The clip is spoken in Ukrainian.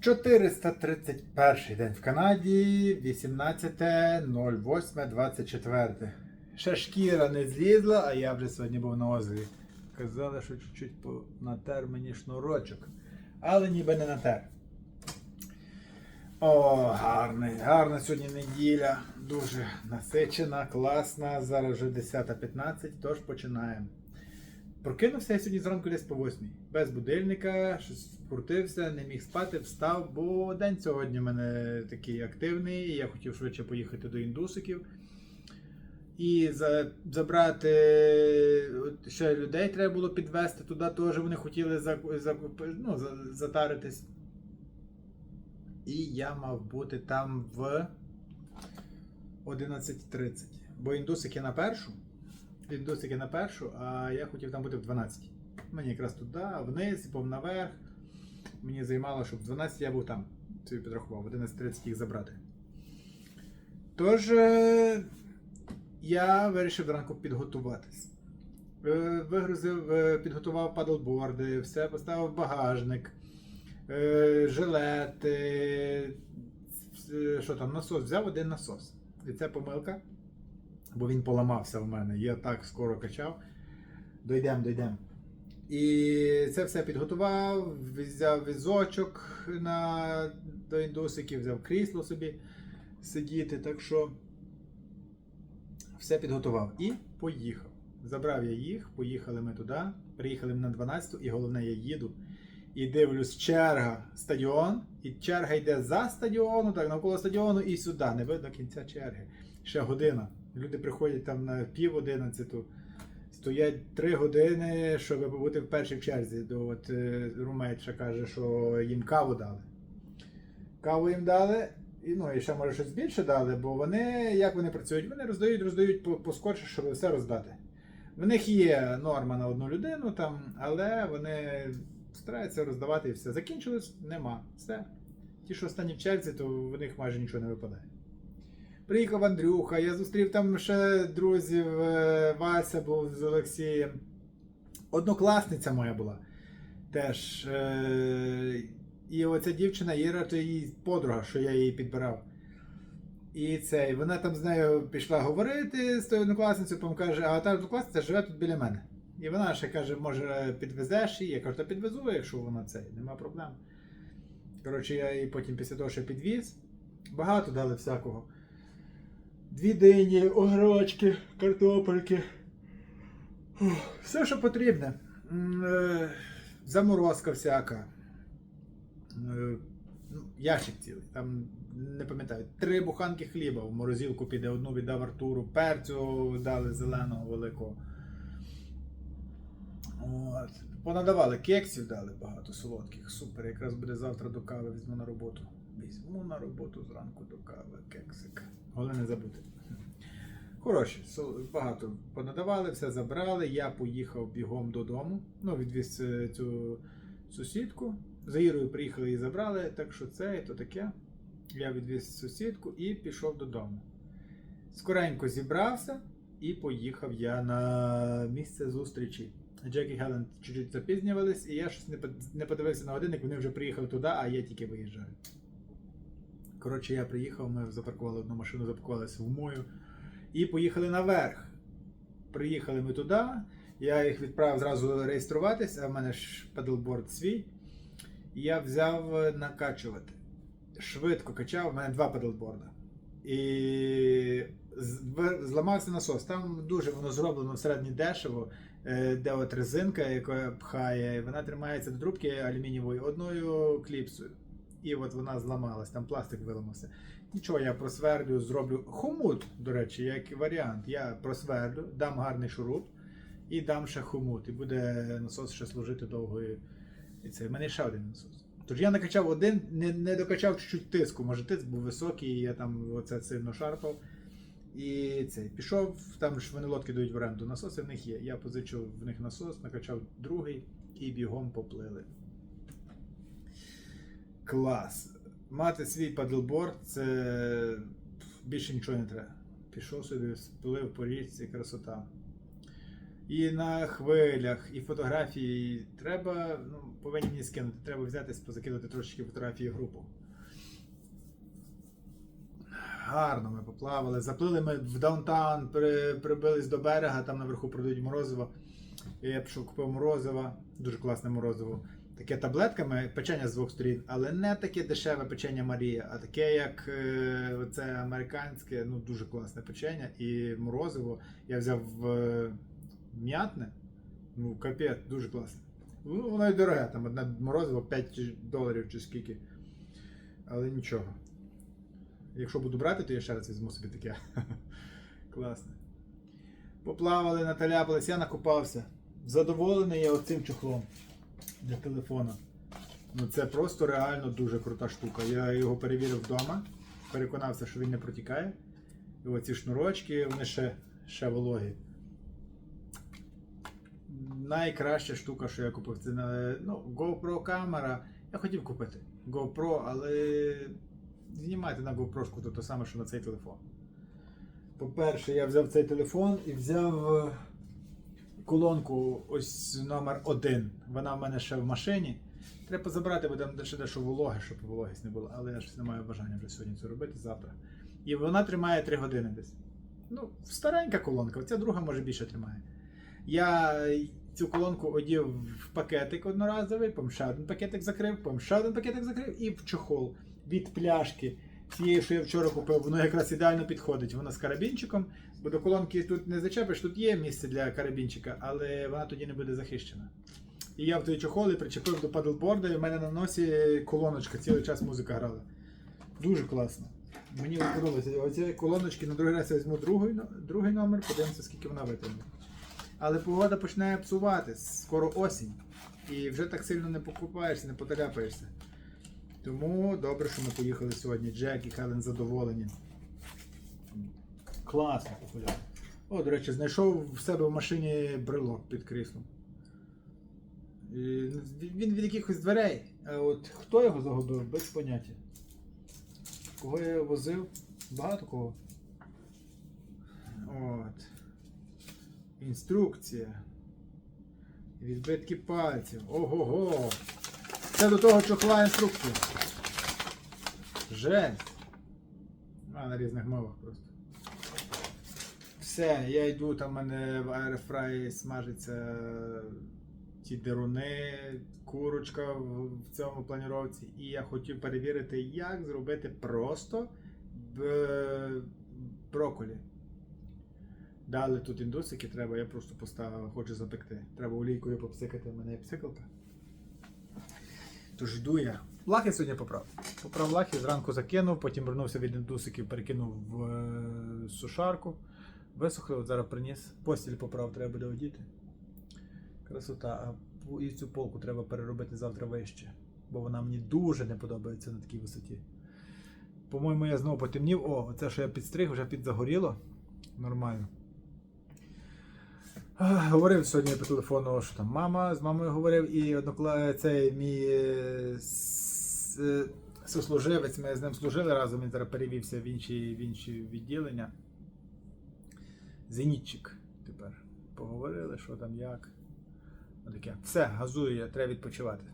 431 день в Канаді, 18.08.24. Ще шкіра не злізла, а я вже сьогодні був на озері. Казали, що чуть-чуть натер мені шнурочок. Але ніби не натер. О, гарний, гарна сьогодні неділя. Дуже насичена, класна. Зараз вже 10.15, тож починаємо. Прокинувся я сьогодні зранку десь по 8. Без будильника, щось крутився, не міг спати, встав, бо день сьогодні в мене такий активний. і Я хотів швидше поїхати до індусиків. І за, забрати ще людей треба було підвезти туди теж. Вони хотіли за, ну, за, затаритись. І я мав бути там в 11.30. Бо індусики на першу. Індусики на першу, а я хотів там бути в 12. Мені якраз туди, вниз, і наверх. Мені займало, щоб в 12 я був там. Собі підрахував, в 11.30 їх забрати. Тож е, я вирішив зранку підготуватись. Е, Вигрузив, е, підготував падлборди, все поставив багажник, жилети, що там, насос, взяв один насос. І це помилка, бо він поламався в мене. Я так скоро качав. Дойдемо, дойдемо. І це все підготував, взяв візочок на, до індусиків, взяв крісло собі сидіти. Так що все підготував і поїхав. Забрав я їх, поїхали ми туди, приїхали ми на 12-ту, і головне, я їду. І дивлюсь, черга стадіон, і черга йде за стадіону, так, навколо стадіону і сюди. Не видно кінця черги. Ще година. Люди приходять там на пів одинадцяту, стоять три години, щоб бути в першій черзі. До от е, каже, що їм каву дали. Каву їм дали, і, ну, і ще може щось більше дали, бо вони, як вони працюють, вони роздають, роздають поскорше, щоб все роздати. В них є норма на одну людину, там, але вони стараються роздавати і все. Закінчилось, нема. Все. Ті, що останні в черзі, то в них майже нічого не випадає. Приїхав Андрюха, я зустрів там ще друзів, е, Вася був з Олексієм. Однокласниця моя була теж. е, І оця дівчина Іра, то її подруга, що я її підбирав. І це, і вона там з нею пішла говорити з тою однокласницею, потім каже, а та однокласниця живе тут біля мене. І вона ще каже, може, підвезеш її. Я кажу, та підвезу, якщо вона це, нема проблем. Коротше, я її потім після того, що підвіз, багато дали всякого. Дві дині, огірочки, картопельки. Все, що потрібне. Е, Заморозка всяка. Е, ну, Ящик цілий. Там не пам'ятаю, три буханки хліба в морозилку піде, одну віддав Артуру, перцю дали зеленого великого. От. Понадавали кексів дали багато солодких. Супер. Якраз буде завтра до кави візьму на роботу. Візьму на роботу зранку до кави кексик. Головне не забути. Хороші, сол- багато понадавали, все забрали. Я поїхав бігом додому. Ну, відвіз е, цю сусідку. За Ірою приїхали і забрали, так що це і то таке. Я відвіз сусідку і пішов додому. Скоренько зібрався і поїхав я на місце зустрічі. Джек і Гелен чуть-чуть запізнювались, і я щось не подивився на годинник, вони вже приїхали туди, а я тільки виїжджаю. Коротше, я приїхав, ми запаркували одну машину, запакувалися в мою і поїхали наверх. Приїхали ми туди, я їх відправив зразу реєструватись, а в мене ж педлборд свій. Я взяв е, накачувати. Швидко качав, в мене два педлборда. І зламався насос. Там дуже воно зроблено всередині дешево, е, де от резинка, яка пхає, вона тримається до трубки алюмінієвої одною кліпсою. І от вона зламалась, там пластик виламався. Нічого, я просверлю, зроблю хомут, до речі, як варіант. Я просверлю, дам гарний шуруп і дам ще хомут. І буде насос ще служити довго. І, це. В мене ще один насос. Тож я накачав один, не, не докачав чуть-чуть тиску. Може тиск був високий, і я там оце сильно шарпав. І цей пішов, там ж вони лодки дають в оренду. Насоси в них є. Я позичив в них насос, накачав другий і бігом поплили. Клас. Мати свій падлборд це більше нічого не треба. Пішов собі, сплив по річці, красота. І на хвилях, і фотографії. Треба, ну, повинні мені скинути. Треба взятись, позакидати трошечки фотографії групу. Гарно ми поплавали. Заплили ми в даунтаун, при, прибились до берега, там наверху продають морозиво. Я пішов купив морозиво, дуже класне морозиво. Таке таблетками, печення з двох сторін, але не таке дешеве печення Марія, а таке, як е, це американське, ну дуже класне печення. І морозиво я взяв е, м'ятне. Ну, капець, дуже класне. Ну, воно і дороге, там одне морозиво 5 доларів чи скільки. Але нічого. Якщо буду брати, то я ще раз візьму собі таке. Класне. Поплавали, наталяпались, я накупався. Задоволений я оцим чохлом для телефона. Ну це просто реально дуже крута штука. Я його перевірив вдома, переконався, що він не протікає. І оці шнурочки, вони ще, ще вологі. Найкраща штука, що я купив, це ну, GoPro камера. Я хотів купити GoPro, але знімати на GoPro то те саме, що на цей телефон. По-перше, я взяв цей телефон і взяв е, колонку ось номер 1. Вона в мене ще в машині. Треба забрати, бо там ще дещо вологе, щоб вологість не було. Але я щось не маю бажання вже сьогодні це робити, завтра. І вона тримає 3 години десь. Ну, старенька колонка, ця друга може більше тримає. Я цю колонку одів в пакетик одноразовий, потім ще один пакетик закрив, потім ще один пакетик закрив і в чохол від пляшки. Цієї, що я вчора купив, воно якраз ідеально підходить. Воно з карабінчиком, бо до колонки тут не зачепиш, тут є місце для карабінчика, але вона тоді не буде захищена. І я в той чохол і причепив до падлборда, і в мене на носі колоночка, цілий час музика грала. Дуже класно. Мені подобається. Оці колоночки на другий раз я візьму другий, другий номер, подивимося, скільки вона витримає. Але погода починає псувати, скоро осінь. І вже так сильно не покупаєшся, не поталяпаєшся. Тому добре, що ми поїхали сьогодні. Джек і Хелен задоволені. Класно погуляли. О, до речі, знайшов в себе в машині брелок під кріслом. Він від якихось дверей. А от хто його загубив, без поняття. Кого я возив? Багато кого. От. Інструкція. Відбитки пальців. Ого-го! Це до того чохла інструкція. Жесть. А, на різних мовах просто. Все, я йду, там в мене в аерфраї смажаться ті деруни, курочка в, цьому планіровці. І я хотів перевірити, як зробити просто б- брокколі. Дали тут індусики, треба, я просто поставив, хочу запекти. Треба олійкою попсикати, в мене є псикалка. Тож йду я. Лахи сьогодні поправ. Поправ лахи, зранку закинув, потім вернувся від індусиків, перекинув в е, сушарку. Висохли, от зараз приніс. Постіль поправ, треба буде одіти. Красота. А і цю полку треба переробити завтра вище. Бо вона мені дуже не подобається на такій висоті. По-моєму, я знову потемнів. О, оце, що я підстриг, вже підзагоріло. Нормально. Говорив сьогодні по телефону, що там мама з мамою говорив, і однокла... цей мій е, е, сослуживець, ми з ним служили разом, він зараз перевівся в інші, в інші відділення. Зенітчик тепер. Поговорили, що там як. Отаке. Все, газую я, треба відпочивати.